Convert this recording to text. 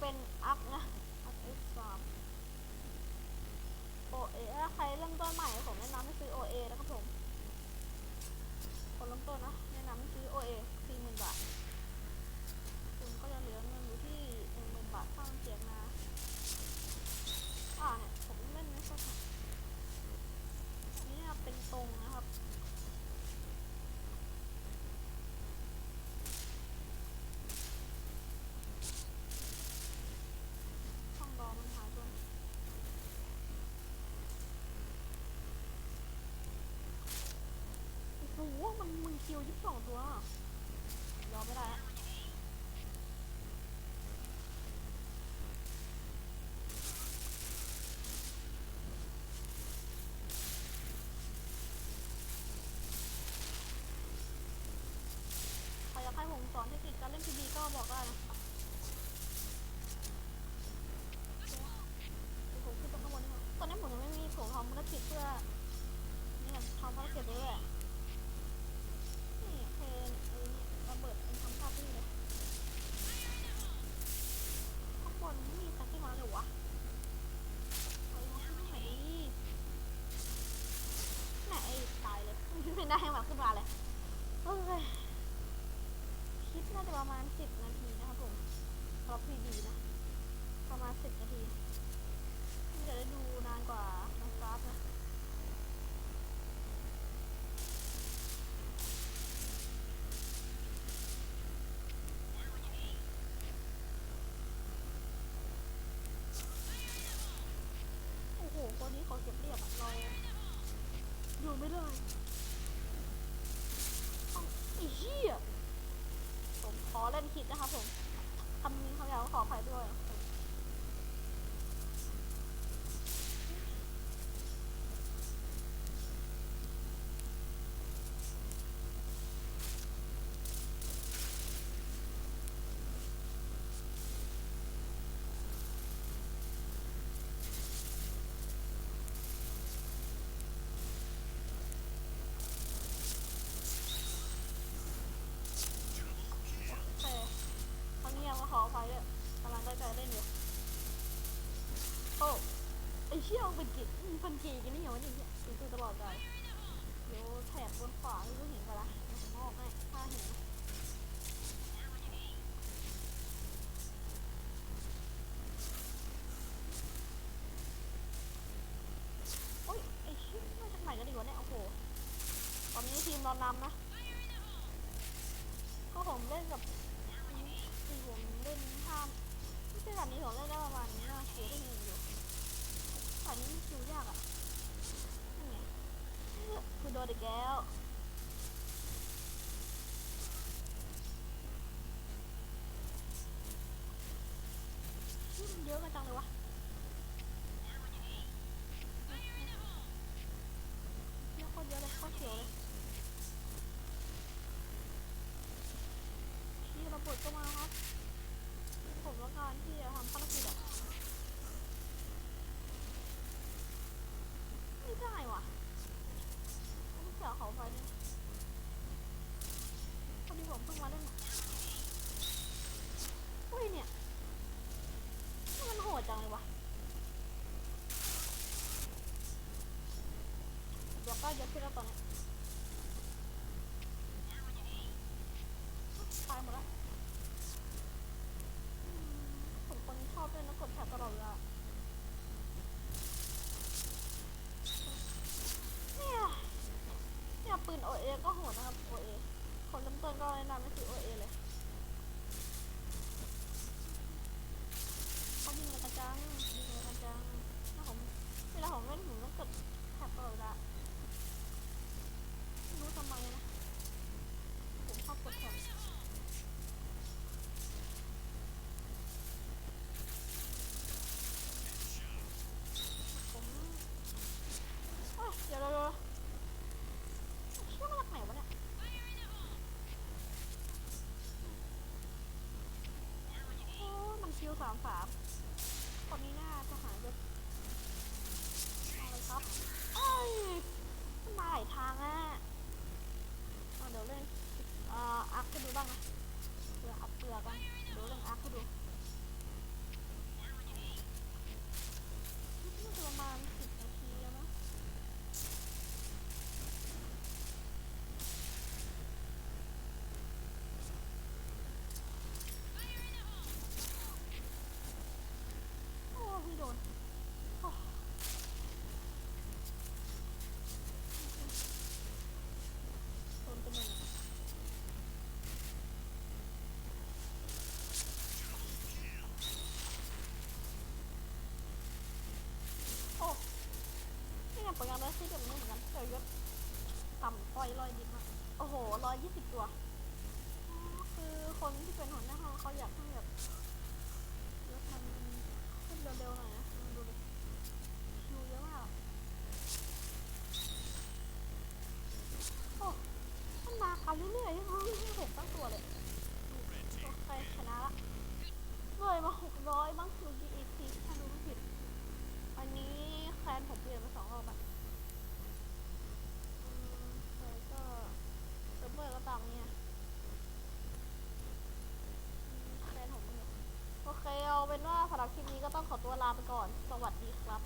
เป็นอักนะอักเอ็กซ์สามโอเอถ้าใครเริ่มต้นใหม่ผมแนะนำให้ซื้อโอเอนะครับผมคนเริ่มต้นนะแนะนำให้ซื้อโอเอสี่หมื่นบาท คุณก็จะเหลือเงินอยู่ที่หนึ่งหมื่นบาทข้างเสียงนะ อ่าเนี่ยผมเล่นไม่ค่อยถนัดอันนี้เป็นตรงนะครับ ช่องรอมันหายตัวโอ้โหมันมึงคิวยี่สิบสองตัวยอม ไม่ได้อะใครอยากให้ผมสอนเทคนิคการเล่นพีดีก็บอกได้นะครับ เดี๋ยวผมขึ้นไปข้างบนนี่ก่อนตอนนี้ผมยังไม่มีผมทำภารกิจเพื่อนี่ยทำภารกิจไปด้วยอะนี่เพนไอ้นี่ระเบิดเป็นทำภาพที่เลยข้างบนไม่มีสักที่มาเลยวะเอามาขึ้นมาดิไหนไอ้ตายเลยไม่ได้ให้มาขึ้นมาเลยโอ้ยคลิปน่าจะประมาณสิบนาทีนะครับผมเพราะพีดีนะ ประมาณสิบนาที มันจะได้ดูนานกว่าน้องกราฟนะ โอ้โหตัวนี้เขาเก็บเรียบอะเราอยู่ ไม่ได้เอ้าไอ้เหี้ยผมขอเล่นคิดนะครับผมคำนี้คำยาวขออภัยด้วยผม โอเค ครั้งนี้ยังมาขออภัยด้วยกำลังตั้ใจเล่นอยู่โอ้ไอเชี่ยมันเป็นกีมันกี่กันนี่เหรอวะเนี่ยดูดูตลอดเลยเดี๋ยวแถบบนขวาที่รู้เห็นกันละมอกให้ถ้าเห็นโอ้ยไอเชี่ยมาจากไหนกันดีวะเนี่ยโอ้โหตอนนี้ทีมเรานำนะ ก็ผมเล่นกับคือผมเล่นห้ามไม่ใช่แบบนี้ผมเล่นได้ประมาณนี้นะคิวได้หนึ่งอยู่แต่นี้มันคิวยากอะนี่ไงคือโดนอีก แล้วชื่อมันเยอะกันจังเลยวะเยอะคตรเยอะเลยโคตรเขียวเลยที่ระเบิดก็มาครับ ผมต้องการที่จะทำภารกิจอะไม่ได้ว่ะต้องเสียเขาไปเนี่ยพอดีผมเพิ่งมาเล่นอะเฮ้ยเนี่ยนี่มันโหดจังเลยวะ ก็ยอะขึ้นแล้วตอนนี้ตายหมดแล้วผมคนชอบเล่นแล้วกดแท็บตลอดเวลาเนี่ยเนี่ยปืน OA ก็โหดนะครับ OA คนเริ่มต้นก็แนะนำให้ถือโอเอายิงเลยกระจังยิงเลยกระจังถ้าผมเวลาผมเล่นผมต้องกดแท็บตลอดเวลาไม่รู้ทำไมนะ ผมชอบกดแท็บ ผมเอ้ยเดี๋ยวเดี๋ยวเดี๋ยวเชื่อมาจากไหนวะเนี่ยโอ้ยมันคิวสามสามคนนี้น่าจะหายไปเอาเลยครับเอ้ย ยิงมากโอ้โหร้อยยี่สิบตัว คือคนที่เป็นหัวหน้าห้องเขาอยากให้แบบรถมันขึ้นเร็วๆหน่อยนะลองดูดิคิวเยอะมากอะโอ้มันมากันเรื่อยๆยังไม่เห็นตั้งตัวเลยโอเคชนะละเลยมาหกร้อยบ้างเมื่อกี้อีกทีถ้าดูไม่ผิด วันนี้แคลนผมเปลี่ยนมาสองรอบอะอืมแล้วก็เซิร์ฟเวอร์ก็ตามเนี่ยอืมแคลนผมอยู่โอเคเอา เป็นว่าสำหรับคลิปนี้ก็ต้องขอตัวลาไปก่อน สวัสดีครับ